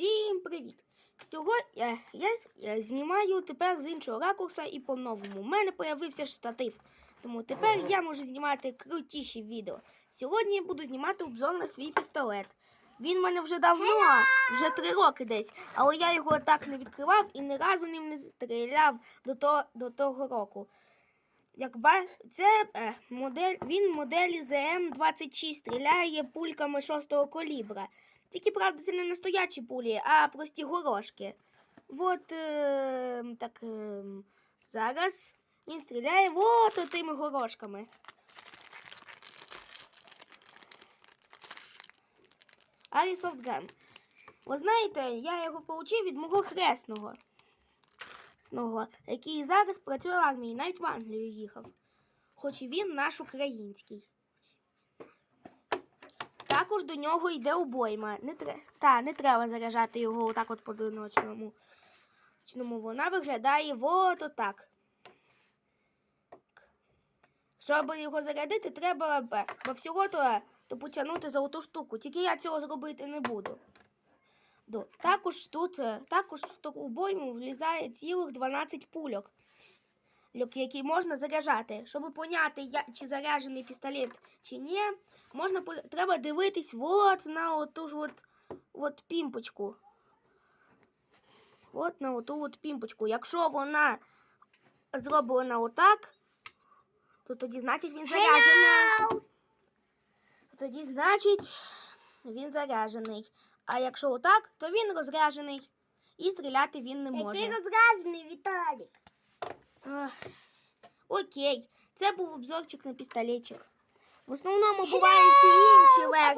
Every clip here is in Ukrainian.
Всім привіт! Сьогодні я, я, я знімаю тепер з іншого ракурса і по-новому. У мене появився штатив, тому тепер я можу знімати крутіші відео. Сьогодні я буду знімати обзор на свій пістолет. Він в мене вже давно, вже три роки десь, але я його так не відкривав і ні разу ним не стріляв до, того, до того року. Як це е, модель, він моделі ЗМ-26 стріляє пульками 6-го калібра. Тільки, правда, це не настоячі пулі, а прості горошки. От е, так е, зараз він стріляє от тими горошками. Airsoft Gun. Ви знаєте, я його получив від мого хресного, сного, який зараз працює в армії, навіть в Англію їхав. Хоч і він наш український. Також до нього йде обойма. Не тре... Та, не треба заряджати його отак от поодиночному. Вона виглядає от отак. Щоб його зарядити, треба б- всього то, то потягнути за оту штуку. Тільки я цього зробити не буду. Також тут е, також в таку обойму влізає цілих 12 пульок, які можна заряджати. Щоб поняти, я, чи заряджений пістолет, чи ні, можна треба дивитись от на оту ж от, от пімпочку. От на оту от пімпочку. Якщо вона зроблена отак, то тоді значить він заряджений. Тоді значить він заряджений. А якщо отак, то він розряджений і стріляти він не може. Який розряджений Віталік? Окей, це був обзорчик на пістолетчик. В основному бувають і інші версії.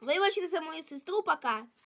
Вибачте за мою сестру, пока.